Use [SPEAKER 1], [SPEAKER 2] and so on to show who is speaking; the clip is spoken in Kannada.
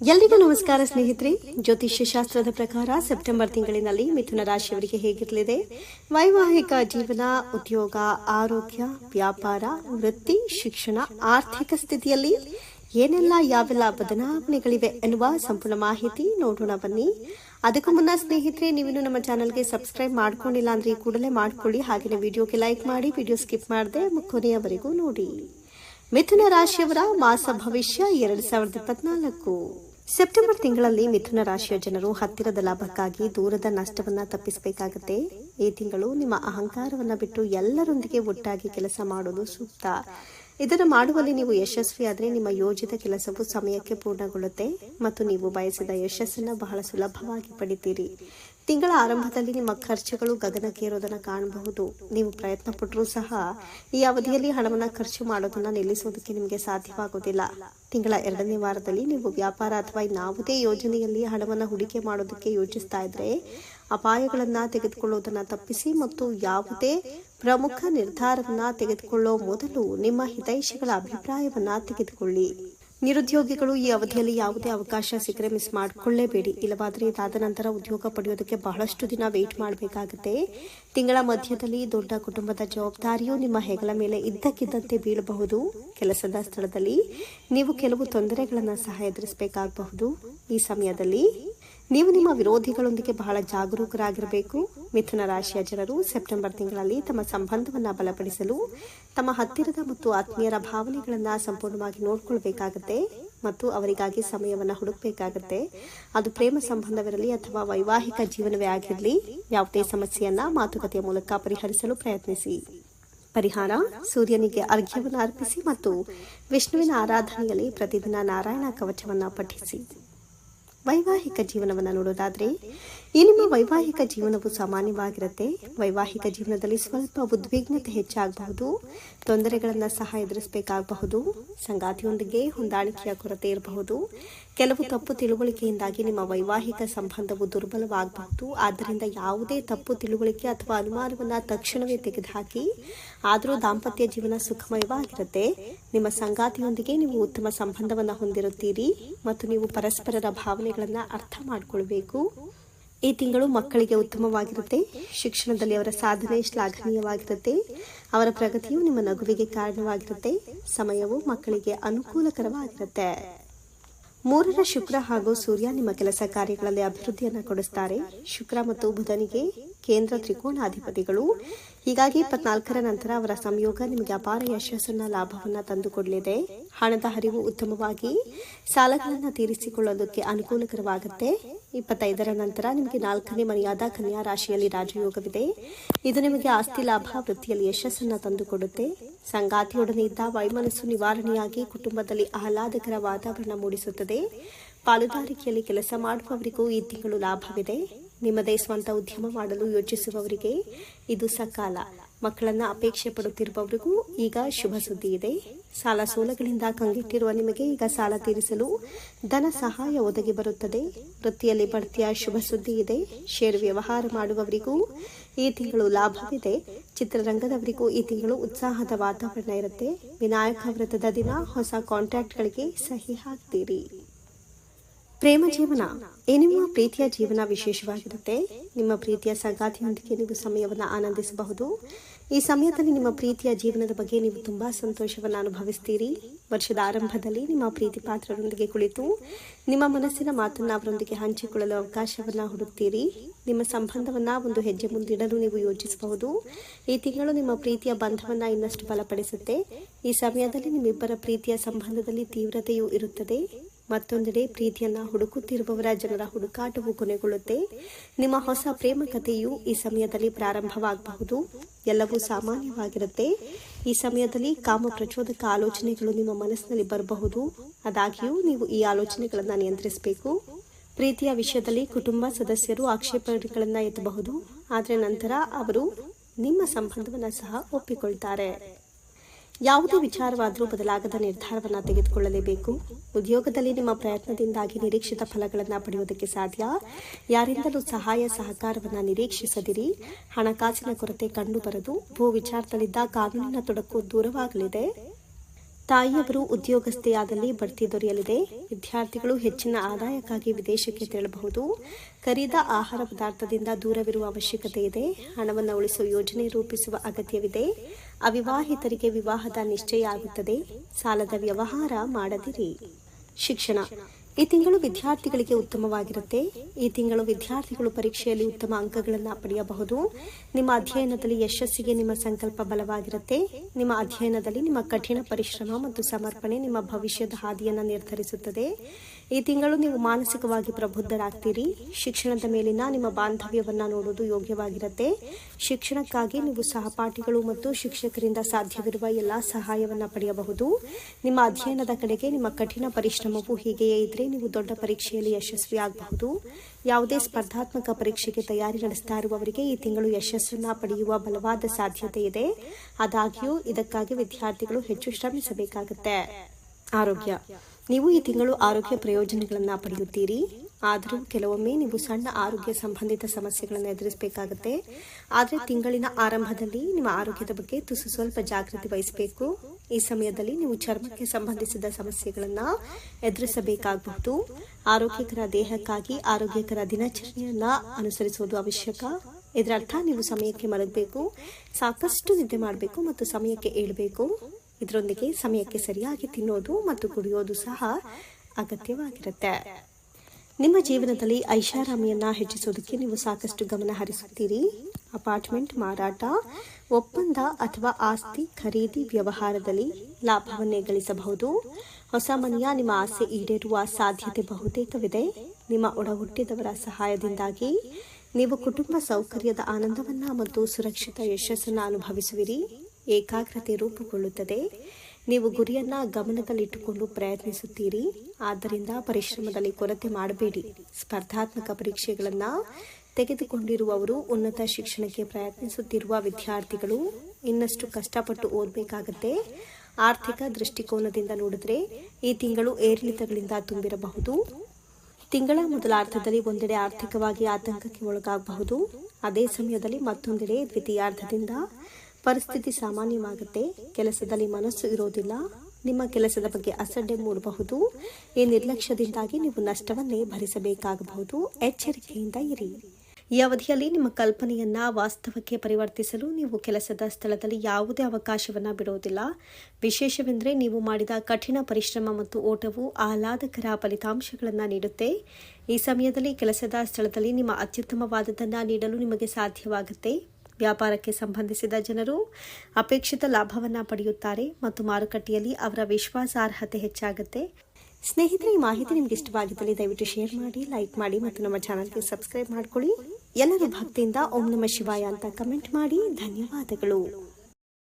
[SPEAKER 1] ಎಲ್ರಿಗೂ ನಮಸ್ಕಾರ, ಸ್ನೇಹಿತರೆ. ಜ್ಯೋತಿಷ್ಯ ಶಾಸ್ತ್ರದ ಪ್ರಕಾರ ಸೆಪ್ಟೆಂಬರ್ ತಿಂಗಳಿನಲ್ಲಿ ಮಿಥುನ ರಾಶಿಯವರಿಗೆ ಹೇಗಿರಲಿದೆ? ವೈವಾಹಿಕ ಜೀವನ, ಉದ್ಯೋಗ, ಆರೋಗ್ಯ, ವ್ಯಾಪಾರ, ವೃತ್ತಿ, ಶಿಕ್ಷಣ, ಆರ್ಥಿಕ ಸ್ಥಿತಿಯಲ್ಲಿ ಏನೆಲ್ಲ ಯಾವೆಲ್ಲ ಬದಲಾವಣೆಗಳಿವೆ ಎನ್ನುವ ಸಂಪೂರ್ಣ ಮಾಹಿತಿ ನೋಡೋಣ ಬನ್ನಿ. ಅದಕ್ಕೂ ಮುನ್ನ, ಸ್ನೇಹಿತರೆ, ನೀವಿನ್ನು ನಮ್ಮ ಚಾನಲ್ಗೆ ಸಬ್ಸ್ಕ್ರೈಬ್ ಮಾಡ್ಕೊಂಡಿಲ್ಲ ಅಂದ್ರೆ ಕೂಡಲೇ ಮಾಡ್ಕೊಳ್ಳಿ. ಹಾಗೆಯೇ ವಿಡಿಯೋಗೆ ಲೈಕ್ ಮಾಡಿ, ವಿಡಿಯೋ ಸ್ಕಿಪ್ ಮಾಡದೆ ಕೊನೆಯವರೆಗೂ ನೋಡಿ. ಮಿಥುನ ರಾಶಿಯವರ ಮಾಸ ಭವಿಷ್ಯ ಎರಡ್ ಸಾವಿರದ ಇಪ್ಪತ್ನಾಲ್ಕು. ಸೆಪ್ಟೆಂಬರ್ ತಿಂಗಳಲ್ಲಿ ಮಿಥುನ ರಾಶಿಯ ಜನರು ಹತ್ತಿರದ ಲಾಭಕ್ಕಾಗಿ ದೂರದ ನಷ್ಟವನ್ನ ತಪ್ಪಿಸಬೇಕಾಗುತ್ತೆ. ಈ ತಿಂಗಳು ನಿಮ್ಮ ಅಹಂಕಾರವನ್ನ ಬಿಟ್ಟು ಎಲ್ಲರೊಂದಿಗೆ ಒಟ್ಟಾಗಿ ಕೆಲಸ ಮಾಡೋದು ಸೂಕ್ತ. ಇದನ್ನು ಮಾಡುವಲ್ಲಿ ನೀವು ಯಶಸ್ವಿಯಾದರೆ ನಿಮ್ಮ ಯೋಜಿತ ಕೆಲಸವು ಸಮಯಕ್ಕೆ ಪೂರ್ಣಗೊಳ್ಳುತ್ತೆ. ಮತ್ತು ನೀವು ಬಯಸಿದ ಯಶಸ್ಸನ್ನು ಬಹಳ ಸುಲಭವಾಗಿ ಪಡಿತೀರಿ. ತಿಂಗಳ ಆರಂಭದಲ್ಲಿ ನಿಮ್ಮ ಖರ್ಚುಗಳು ಗಗನಕ್ಕೇರೋದನ್ನು ಕಾಣಬಹುದು. ನೀವು ಪ್ರಯತ್ನ ಪಟ್ಟರೂ ಸಹ ಈ ಅವಧಿಯಲ್ಲಿ ಹಣವನ್ನು ಖರ್ಚು ಮಾಡೋದನ್ನ ನಿಲ್ಲಿಸುವುದಕ್ಕೆ ನಿಮಗೆ ಸಾಧ್ಯವಾಗುವುದಿಲ್ಲ ತಿಂಗಳ ಎರಡನೇ ವಾರದಲ್ಲಿ ನೀವು ವ್ಯಾಪಾರ ಅಥವಾ ಯಾವುದೇ ಯೋಜನೆಯಲ್ಲಿ ಹಣವನ್ನು ಹೂಡಿಕೆ ಮಾಡೋದಕ್ಕೆ ಯೋಚಿಸ್ತಾ ಇದ್ರೆ ಅಪಾಯಗಳನ್ನ ತೆಗೆದುಕೊಳ್ಳುವುದನ್ನು ತಪ್ಪಿಸಿ ಮತ್ತು ಯಾವುದೇ ಪ್ರಮುಖ ನಿರ್ಧಾರವನ್ನು ತೆಗೆದುಕೊಳ್ಳೋ ಮೊದಲು ನಿಮ್ಮ ಹಿತೈಷಿಗಳ ಅಭಿಪ್ರಾಯವನ್ನು ತೆಗೆದುಕೊಳ್ಳಿ. ನಿರುದ್ಯೋಗಿಗಳು ಈ ಅವಧಿಯಲ್ಲಿ ಯಾವುದೇ ಅವಕಾಶ ಸಿಕ್ಕರೆ ಮಿಸ್ ಮಾಡಿಕೊಳ್ಳೇಬೇಡಿ. ಇಲ್ಲವಾದರೆ ಇದಾದ ನಂತರ ಉದ್ಯೋಗ ಪಡೆಯೋದಕ್ಕೆ ಬಹಳಷ್ಟು ದಿನ ವೆಯ್ಟ್ ಮಾಡಬೇಕಾಗುತ್ತೆ. ತಿಂಗಳ ಮಧ್ಯದಲ್ಲಿ ದೊಡ್ಡ ಕುಟುಂಬದ ಜವಾಬ್ದಾರಿಯು ನಿಮ್ಮ ಹೆಗಲ ಮೇಲೆ ಇದ್ದಕ್ಕಿದ್ದಂತೆ ಬೀಳಬಹುದು. ಕೆಲಸದ ಸ್ಥಳದಲ್ಲಿ ನೀವು ಕೆಲವು ತೊಂದರೆಗಳನ್ನು ಸಹ ಎದುರಿಸಬೇಕಾಗಬಹುದು. ಈ ಸಮಯದಲ್ಲಿ ನೀವು ನಿಮ್ಮ ವಿರೋಧಿಗಳೊಂದಿಗೆ ಬಹಳ ಜಾಗರೂಕರಾಗಿರಬೇಕು. ಮಿಥುನ ರಾಶಿಯ ಜನರು ಸೆಪ್ಟೆಂಬರ್ ತಿಂಗಳಲ್ಲಿ ತಮ್ಮ ಸಂಬಂಧವನ್ನು ಬಲಪಡಿಸಲು, ತಮ್ಮ ಹತ್ತಿರದ ಮತ್ತು ಆತ್ಮೀಯರ ಭಾವನೆಗಳನ್ನು ಸಂಪೂರ್ಣವಾಗಿ ನೋಡಿಕೊಳ್ಬೇಕಾಗುತ್ತೆ ಮತ್ತು ಅವರಿಗಾಗಿ ಸಮಯವನ್ನು ಹುಡುಕಬೇಕಾಗುತ್ತೆ. ಅದು ಪ್ರೇಮ ಸಂಬಂಧವಿರಲಿ ಅಥವಾ ವೈವಾಹಿಕ ಜೀವನವೇ ಆಗಿರಲಿ, ಯಾವುದೇ ಸಮಸ್ಯೆಯನ್ನ ಮಾತುಕತೆಯ ಮೂಲಕ ಪರಿಹರಿಸಲು ಪ್ರಯತ್ನಿಸಿ. ಪರಿಹಾರ, ಸೂರ್ಯನಿಗೆ ಅರ್ಘ್ಯವನ್ನು ಅರ್ಪಿಸಿ ಮತ್ತು ವಿಷ್ಣುವಿನ ಆರಾಧನೆಯಲ್ಲಿ ಪ್ರತಿದಿನ ನಾರಾಯಣ ಕವಚವನ್ನು ಪಠಿಸಿ. ವೈವಾಹಿಕ ಜೀವನವನ್ನು ನೋಡೋದಾದ್ರೆ ಈ ನಿಮ್ಮ ವೈವಾಹಿಕ ಜೀವನವು ಸಾಮಾನ್ಯವಾಗಿರುತ್ತೆ. ವೈವಾಹಿಕ ಜೀವನದಲ್ಲಿ ಸ್ವಲ್ಪ ಉದ್ವಿಗ್ನತೆ ಹೆಚ್ಚಾಗಬಹುದು. ತೊಂದರೆಗಳನ್ನು ಸಹ ಎದುರಿಸಬೇಕಾಗಬಹುದು. ಸಂಗಾತಿಯೊಂದಿಗೆ ಹೊಂದಾಣಿಕೆಯ ಕೊರತೆ ಇರಬಹುದು. ಕೆಲವು ತಪ್ಪು ತಿಳುವಳಿಕೆಯಿಂದಾಗಿ ನಿಮ್ಮ ವೈವಾಹಿಕ ಸಂಬಂಧವು ದುರ್ಬಲವಾಗಬಹುದು. ಆದ್ದರಿಂದ ಯಾವುದೇ ತಪ್ಪು ತಿಳುವಳಿಕೆ ಅಥವಾ ಅನುಮಾನವನ್ನು ತಕ್ಷಣವೇ ತೆಗೆದುಹಾಕಿ, ಆದರೂ ದಾಂಪತ್ಯ ಜೀವನ ಸುಖಮಯವಾಗಿರುತ್ತೆ. ನಿಮ್ಮ ಸಂಗಾತಿಯೊಂದಿಗೆ ನೀವು ಉತ್ತಮ ಸಂಬಂಧವನ್ನು ಹೊಂದಿರುತ್ತೀರಿ ಮತ್ತು ನೀವು ಪರಸ್ಪರರ ಭಾವನೆಗಳನ್ನು ಅರ್ಥ ಮಾಡಿಕೊಳ್ಬೇಕು. ಈ ತಿಂಗಳು ಮಕ್ಕಳಿಗೆ ಉತ್ತಮವಾಗಿರುತ್ತೆ. ಶಿಕ್ಷಣದಲ್ಲಿ ಅವರ ಸಾಧನೆ ಶ್ಲಾಘನೀಯವಾಗಿರುತ್ತೆ. ಅವರ ಪ್ರಗತಿಯು ನಿಮ್ಮ ನಗುವಿಗೆ ಕಾರಣವಾಗಿರುತ್ತೆ. ಸಮಯವು ಮಕ್ಕಳಿಗೆ ಅನುಕೂಲಕರವಾಗಿರುತ್ತೆ. ಮೂರರ ಶುಕ್ರ ಹಾಗೂ ಸೂರ್ಯ ನಿಮ್ಮ ಕೆಲಸ ಕಾರ್ಯಗಳಲ್ಲಿ ಅಭಿವೃದ್ಧಿಯನ್ನು ಕೊಡಿಸ್ತಾರೆ. ಶುಕ್ರ ಮತ್ತು ಬುಧನಿಗೆ ಕೇಂದ್ರ ತ್ರಿಕೋಣಾಧಿಪತಿಗಳು. ಹೀಗಾಗಿ ಇಪ್ಪತ್ನಾಲ್ಕರ ನಂತರ ಅವರ ಸಂಯೋಗ ನಿಮಗೆ ಅಪಾರ ಯಶಸ್ಸನ್ನ ಲಾಭವನ್ನ ತಂದುಕೊಡಲಿದೆ. ಹಣದ ಹರಿವು ಉತ್ತಮವಾಗಿ ಸಾಲಗಳನ್ನು ತೀರಿಸಿಕೊಳ್ಳೋದಕ್ಕೆ ಅನುಕೂಲಕರವಾಗುತ್ತೆ. ಇಪ್ಪತ್ತೈದರ ನಂತರ ನಿಮಗೆ ನಾಲ್ಕನೇ ಮನೆಯಾದ ಕನ್ಯಾ ರಾಶಿಯಲ್ಲಿ ರಾಜಯೋಗವಿದೆ. ಇದು ನಿಮಗೆ ಆಸ್ತಿ, ಲಾಭ, ವೃತ್ತಿಯಲ್ಲಿ ಯಶಸ್ಸನ್ನು ತಂದುಕೊಡುತ್ತೆ. ಸಂಗಾತಿಯೊಡನೆ ಇದ್ದ ವೈಮನಸ್ಸು ನಿವಾರಣೆಯಾಗಿ ಕುಟುಂಬದಲ್ಲಿ ಆಹ್ಲಾದಕರ ವಾತಾವರಣ ಮೂಡಿಸುತ್ತದೆ. ಪಾಲುದಾರಿಕೆಯಲ್ಲಿ ಕೆಲಸ ಮಾಡುವವರಿಗೂ ಈ ತಿಂಗಳು ಲಾಭವಿದೆ. ನಿಮ್ಮದೇ ಸ್ವಂತ ಉದ್ಯಮ ಮಾಡಲು ಯೋಚಿಸುವವರಿಗೆ ಇದು ಸಕಾಲ. ಮಕ್ಕಳನ್ನ ಅಪೇಕ್ಷೆ ಪಡುತ್ತಿರುವವರಿಗೂ ಈಗ ಶುಭ ಸುದ್ದಿ ಇದೆ. ಸಾಲ ಸೋಲಗಳಿಂದ ಕಂಗೆಟ್ಟಿರುವ ನಿಮಗೆ ಈಗ ಸಾಲ ತೀರಿಸಲು ಧನ ಸಹಾಯ ಒದಗಿ ಬರುತ್ತದೆ. ವೃತ್ತಿಯಲ್ಲಿ ಬಡ್ತಿಯ ಶುಭ ಸುದ್ದಿ ಇದೆ. ಷೇರು ವ್ಯವಹಾರ ಮಾಡುವವರಿಗೂ ಈ ತಿಂಗಳು ಲಾಭವಿದೆ. ಚಿತ್ರರಂಗದವರಿಗೂ ಈ ತಿಂಗಳು ಉತ್ಸಾಹದ ವಾತಾವರಣ ಇರುತ್ತೆ. ವಿನಾಯಕ ವ್ರತದ ದಿನ ಹೊಸ ಕಾಂಟ್ರಾಕ್ಟ್ಗಳಿಗೆ ಸಹಿ ಹಾಕ್ತೀರಿ. ಪ್ರೇಮ ಜೀವನ ಈ ನಿಮ್ಮ ಪ್ರೀತಿಯ ಜೀವನ ವಿಶೇಷವಾಗಿರುತ್ತೆ. ನಿಮ್ಮ ಪ್ರೀತಿಯ ಸಂಗಾತಿಯೊಂದಿಗೆ ನೀವು ಸಮಯವನ್ನು ಆನಂದಿಸಬಹುದು. ಈ ಸಮಯದಲ್ಲಿ ನಿಮ್ಮ ಪ್ರೀತಿಯ ಜೀವನದ ಬಗ್ಗೆ ನೀವು ತುಂಬಾ ಸಂತೋಷವನ್ನು ಅನುಭವಿಸ್ತೀರಿ. ವರ್ಷದ ಆರಂಭದಲ್ಲಿ ನಿಮ್ಮ ಪ್ರೀತಿ ಪಾತ್ರರೊಂದಿಗೆ ಕುಳಿತು ನಿಮ್ಮ ಮನಸ್ಸಿನ ಮಾತನ್ನ ಅವರೊಂದಿಗೆ ಹಂಚಿಕೊಳ್ಳಲು ಅವಕಾಶವನ್ನ ಹುಡುಕ್ತೀರಿ. ನಿಮ್ಮ ಸಂಬಂಧವನ್ನ ಒಂದು ಹೆಜ್ಜೆ ಮುಂದಿಡಲು ನೀವು ಯೋಚಿಸಬಹುದು. ಈ ತಿಂಗಳು ನಿಮ್ಮ ಪ್ರೀತಿಯ ಬಂಧವನ್ನ ಇನ್ನಷ್ಟು ಬಲಪಡಿಸುತ್ತೆ. ಈ ಸಮಯದಲ್ಲಿ ನಿಮ್ಮಿಬ್ಬರ ಪ್ರೀತಿಯ ಸಂಬಂಧದಲ್ಲಿ ತೀವ್ರತೆಯೂ ಇರುತ್ತದೆ. ಮತ್ತೊಂದೆಡೆ ಪ್ರೀತಿಯನ್ನ ಹುಡುಕುತ್ತಿರುವವರ ಜನರ ಹುಡುಕಾಟವು ಕೊನೆಗೊಳ್ಳುತ್ತೆ. ನಿಮ್ಮ ಹೊಸ ಪ್ರೇಮ ಕಥೆಯು ಈ ಸಮಯದಲ್ಲಿ ಪ್ರಾರಂಭವಾಗಬಹುದು. ಎಲ್ಲವೂ ಸಾಮಾನ್ಯವಾಗಿರುತ್ತೆ. ಈ ಸಮಯದಲ್ಲಿ ಕಾಮ ಪ್ರಚೋದಕ ಆಲೋಚನೆಗಳು ನಿಮ್ಮ ಮನಸ್ಸಿನಲ್ಲಿ ಬರಬಹುದು. ಆದಾಗ್ಯೂ ನೀವು ಈ ಆಲೋಚನೆಗಳನ್ನು ನಿಯಂತ್ರಿಸಬೇಕು. ಪ್ರೀತಿಯ ವಿಷಯದಲ್ಲಿ ಕುಟುಂಬ ಸದಸ್ಯರು ಆಕ್ಷೇಪಣೆಗಳನ್ನು ಎತ್ತಬಹುದು. ಆದರೆ ನಂತರ ಅವರು ನಿಮ್ಮ ಸಂಬಂಧವನ್ನು ಸಹ ಒಪ್ಪಿಕೊಳ್ತಾರೆ. ಯಾವುದೇ ವಿಚಾರವಾದರೂ ಬದಲಾಗದ ನಿರ್ಧಾರವನ್ನು ತೆಗೆದುಕೊಳ್ಳಲೇಬೇಕು. ಉದ್ಯೋಗದಲ್ಲಿ ನಿಮ್ಮ ಪ್ರಯತ್ನದಿಂದಾಗಿ ನಿರೀಕ್ಷಿತ ಫಲಗಳನ್ನು ಪಡೆಯುವುದಕ್ಕೆ ಸಾಧ್ಯ. ಯಾರಿಂದಲೂ ಸಹಾಯ, ಸಹಕಾರವನ್ನು ನಿರೀಕ್ಷಿಸದಿರಿ. ಹಣಕಾಸಿನ ಕೊರತೆ ಕಂಡುಬರದು. ಭೂ ವಿಚಾರದಲ್ಲಿದ್ದ ಕಾನೂನಿನ ತೊಡಕು ದೂರವಾಗಲಿದೆ. ತಾಯಿಯವರು ಉದ್ಯೋಗಸ್ಥೆಯಾದಲ್ಲಿ ಬಡ್ತಿ ದೊರೆಯಲಿದೆ. ವಿದ್ಯಾರ್ಥಿಗಳು ಹೆಚ್ಚಿನ ಆದಾಯಕ್ಕಾಗಿ ವಿದೇಶಕ್ಕೆ ತೆರಳಬಹುದು. ಕರಿದ ಆಹಾರ ಪದಾರ್ಥದಿಂದ ದೂರವಿರುವ ಅವಶ್ಯಕತೆ ಇದೆ. ಹಣವನ್ನು ಉಳಿಸುವ ಯೋಜನೆ ರೂಪಿಸುವ ಅಗತ್ಯವಿದೆ. ಅವಿವಾಹಿತರಿಗೆ ವಿವಾಹದ ನಿಶ್ಚಯ ಆಗುತ್ತದೆ. ಸಾಲದ ವ್ಯವಹಾರ ಮಾಡದಿರಿ. ಶಿಕ್ಷಣ. ಈ ತಿಂಗಳು ವಿದ್ಯಾರ್ಥಿಗಳಿಗೆ ಉತ್ತಮವಾಗಿರುತ್ತೆ. ಈ ತಿಂಗಳು ವಿದ್ಯಾರ್ಥಿಗಳು ಪರೀಕ್ಷೆಯಲ್ಲಿ ಉತ್ತಮ ಅಂಕಗಳನ್ನು ಪಡೆಯಬಹುದು. ನಿಮ್ಮ ಅಧ್ಯಯನದಲ್ಲಿ ಯಶಸ್ಸಿಗೆ ನಿಮ್ಮ ಸಂಕಲ್ಪ ಬಲವಾಗಿರುತ್ತೆ. ನಿಮ್ಮ ಅಧ್ಯಯನದಲ್ಲಿ ನಿಮ್ಮ ಕಠಿಣ ಪರಿಶ್ರಮ ಮತ್ತು ಸಮರ್ಪಣೆ ನಿಮ್ಮ ಭವಿಷ್ಯದ ಹಾದಿಯನ್ನು ನಿರ್ಧರಿಸುತ್ತದೆ. ಈ ತಿಂಗಳು ನೀವು ಮಾನಸಿಕವಾಗಿ ಪ್ರಬುದ್ಧರಾಗ್ತೀರಿ. ಶಿಕ್ಷಣದ ಮೇಲಿನ ನಿಮ್ಮ ಬಾಂಧವ್ಯವನ್ನು ನೋಡುವುದು ಯೋಗ್ಯವಾಗಿರುತ್ತೆ. ಶಿಕ್ಷಣಕ್ಕಾಗಿ ನೀವು ಸಹಪಾಠಿಗಳು ಮತ್ತು ಶಿಕ್ಷಕರಿಂದ ಸಾಧ್ಯವಿರುವ ಎಲ್ಲಾ ಸಹಾಯವನ್ನು ಪಡೆಯಬಹುದು. ನಿಮ್ಮ ಅಧ್ಯಯನದ ಕಡೆಗೆ ನಿಮ್ಮ ಕಠಿಣ ಪರಿಶ್ರಮವು ಹೀಗೆಯೇ ಇದ್ರೆ ನೀವು ದೊಡ್ಡ ಪರೀಕ್ಷೆಯಲ್ಲಿ ಯಶಸ್ವಿಯಾಗಬಹುದು ಯಾವುದೇ ಸ್ಪರ್ಧಾತ್ಮಕ ಪರೀಕ್ಷೆಗೆ ತಯಾರಿ ನಡೆಸ್ತಾ ಇರುವವರಿಗೆ ಈ ತಿಂಗಳು ಯಶಸ್ಸನ್ನ ಪಡೆಯುವ ಬಲವಾದ ಸಾಧ್ಯತೆ ಇದೆ. ಆದಾಗ್ಯೂ ಇದಕ್ಕಾಗಿ ವಿದ್ಯಾರ್ಥಿಗಳು ಹೆಚ್ಚು ಶ್ರಮಿಸಬೇಕಾಗುತ್ತೆ. ಆರೋಗ್ಯ. ನೀವು ಈ ತಿಂಗಳು ಆರೋಗ್ಯ ಪ್ರಯೋಜನಗಳನ್ನು ಪಡೆಯುತ್ತೀರಿ. ಆದರೂ ಕೆಲವೊಮ್ಮೆ ನೀವು ಸಣ್ಣ ಆರೋಗ್ಯ ಸಂಬಂಧಿತ ಸಮಸ್ಯೆಗಳನ್ನು ಎದುರಿಸಬೇಕಾಗುತ್ತೆ. ಆದರೆ ತಿಂಗಳಿನ ಆರಂಭದಲ್ಲಿ ನಿಮ್ಮ ಆರೋಗ್ಯದ ಬಗ್ಗೆ ತುಸು ಸ್ವಲ್ಪ ಜಾಗೃತಿ ವಹಿಸಬೇಕು. ಈ ಸಮಯದಲ್ಲಿ ನೀವು ಚರ್ಮಕ್ಕೆ ಸಂಬಂಧಿಸಿದ ಸಮಸ್ಯೆಗಳನ್ನು ಎದುರಿಸಬೇಕಾಗಬಹುದು. ಆರೋಗ್ಯಕರ ದೇಹಕ್ಕಾಗಿ ಆರೋಗ್ಯಕರ ದಿನಚರಿಯನ್ನ ಅನುಸರಿಸುವುದು ಅವಶ್ಯಕ. ಇದರರ್ಥ ನೀವು ಸಮಯಕ್ಕೆ ಮಲಗಬೇಕು, ಸಾಕಷ್ಟು ನಿದ್ದೆ ಮಾಡಬೇಕು ಮತ್ತು ಸಮಯಕ್ಕೆ ಏಳಬೇಕು. ಇದರೊಂದಿಗೆ ಸಮಯಕ್ಕೆ ಸರಿಯಾಗಿ ತಿನ್ನೋದು ಮತ್ತು ಕುಡಿಯೋದು ಸಹ ಅಗತ್ಯವಾಗಿರುತ್ತೆ. ನಿಮ್ಮ ಜೀವನದಲ್ಲಿ ಐಷಾರಾಮಿಯನ್ನ ಹೆಚ್ಚಿಸೋದಕ್ಕೆ ನೀವು ಸಾಕಷ್ಟು ಗಮನ ಹರಿಸುತ್ತೀರಿ. ಅಪಾರ್ಟ್ಮೆಂಟ್ ಮಾರಾಟ, ಒಪ್ಪಂದ ಅಥವಾ ಆಸ್ತಿ ಖರೀದಿ ವ್ಯವಹಾರದಲ್ಲಿ ಲಾಭವನ್ನೇ ಗಳಿಸಬಹುದು. ಹೊಸ ಮನೆಯ ನಿಮ್ಮ ಆಸೆ ಈಡೇರುವ ಸಾಧ್ಯತೆ ಬಹುತೇಕವಿದೆ. ನಿಮ್ಮ ಒಡಹುಟ್ಟಿದವರ ಸಹಾಯದಿಂದಾಗಿ ನೀವು ಕುಟುಂಬ ಸೌಕರ್ಯದ ಆನಂದವನ್ನ ಮತ್ತು ಸುರಕ್ಷಿತ ಯಶಸ್ಸನ್ನು ಅನುಭವಿಸುವಿರಿ. ಏಕಾಗ್ರತೆ ರೂಪುಗೊಳ್ಳುತ್ತದೆ. ನೀವು ಗುರಿಯನ್ನ ಗಮನದಲ್ಲಿಟ್ಟುಕೊಂಡು ಪ್ರಯತ್ನಿಸುತ್ತೀರಿ. ಆದ್ದರಿಂದ ಪರಿಶ್ರಮದಲ್ಲಿ ಕೊರತೆ ಮಾಡಬೇಡಿ. ಸ್ಪರ್ಧಾತ್ಮಕ ಪರೀಕ್ಷೆಗಳನ್ನ ತೆಗೆದುಕೊಂಡಿರುವವರು ಉನ್ನತ ಶಿಕ್ಷಣಕ್ಕೆ ಪ್ರಯತ್ನಿಸುತ್ತಿರುವ ವಿದ್ಯಾರ್ಥಿಗಳು ಇನ್ನಷ್ಟು ಕಷ್ಟಪಟ್ಟು ಓದಬೇಕಾಗತ್ತೆ. ಆರ್ಥಿಕ ದೃಷ್ಟಿಕೋನದಿಂದ ನೋಡಿದ್ರೆ ಈ ತಿಂಗಳು ಏರಿಳಿತಗಳಿಂದ ತುಂಬಿರಬಹುದು. ತಿಂಗಳ ಮೊದಲಾರ್ಧದಲ್ಲಿ ಒಂದೆಡೆ ಆರ್ಥಿಕವಾಗಿ ಆತಂಕಕ್ಕೆ ಒಳಗಾಗಬಹುದು. ಅದೇ ಸಮಯದಲ್ಲಿ ಮತ್ತೊಂದೆಡೆ ದ್ವಿತೀಯಾರ್ಧದಿಂದ ಪರಿಸ್ಥಿತಿ ಸಾಮಾನ್ಯವಾಗುತ್ತೆ ಕೆಲಸದಲ್ಲಿ ಮನಸ್ಸು ಇರೋದಿಲ್ಲ ನಿಮ್ಮ ಕೆಲಸದ ಬಗ್ಗೆ ಅಸಡ್ಡೆ ಮೂಡಬಹುದು. ಈ ನಿರ್ಲಕ್ಷ್ಯದಿಂದಾಗಿ ನೀವು ನಷ್ಟವನ್ನೇ ಭರಿಸಬೇಕಾಗಬಹುದು. ಎಚ್ಚರಿಕೆಯಿಂದ ಇರಿ. ಈ ಅವಧಿಯಲ್ಲಿ ನಿಮ್ಮ ಕಲ್ಪನೆಯನ್ನ ವಾಸ್ತವಕ್ಕೆ ಪರಿವರ್ತಿಸಲು ನೀವು ಕೆಲಸದ ಸ್ಥಳದಲ್ಲಿ ಯಾವುದೇ ಅವಕಾಶವನ್ನ ಬಿಡುವುದಿಲ್ಲ. ವಿಶೇಷವೆಂದರೆ ನೀವು ಮಾಡಿದ ಕಠಿಣ ಪರಿಶ್ರಮ ಮತ್ತು ಓಟವು ಆಹ್ಲಾದಕರ ಫಲಿತಾಂಶಗಳನ್ನು ನೀಡುತ್ತೆ. ಈ ಸಮಯದಲ್ಲಿ ಕೆಲಸದ ಸ್ಥಳದಲ್ಲಿ ನಿಮ್ಮ ಅತ್ಯುತ್ತಮವಾದದನ್ನು ನೀಡಲು ನಿಮಗೆ ಸಾಧ್ಯವಾಗುತ್ತೆ. ವ್ಯಾಪಾರಕ್ಕೆ ಸಂಬಂಧಿಸಿದ ಜನರು ಅಪೇಕ್ಷಿತ ಲಾಭವನ್ನ ಪಡೆಯುತ್ತಾರೆ ಮತ್ತು ಮಾರುಕಟ್ಟೆಯಲ್ಲಿ ಅವರ ವಿಶ್ವಾಸಾರ್ಹತೆ ಹೆಚ್ಚಾಗುತ್ತೆ. ಸ್ನೇಹಿತರೆ, ಈ ಮಾಹಿತಿ ನಿಮ್ಗೆ ಇಷ್ಟವಾಗಿದ್ದಲ್ಲಿ ದಯವಿಟ್ಟು ಶೇರ್ ಮಾಡಿ, ಲೈಕ್ ಮಾಡಿ ಮತ್ತು ನಮ್ಮ ಚಾನಲ್ಗೆ ಸಬ್ಸ್ಕ್ರೈಬ್ ಮಾಡ್ಕೊಳ್ಳಿ. ಎಲ್ಲರೂ ಭಕ್ತಿಯಿಂದ ಓಂ ನಮ ಶಿವಾಯ ಅಂತ ಕಮೆಂಟ್ ಮಾಡಿ. ಧನ್ಯವಾದಗಳು.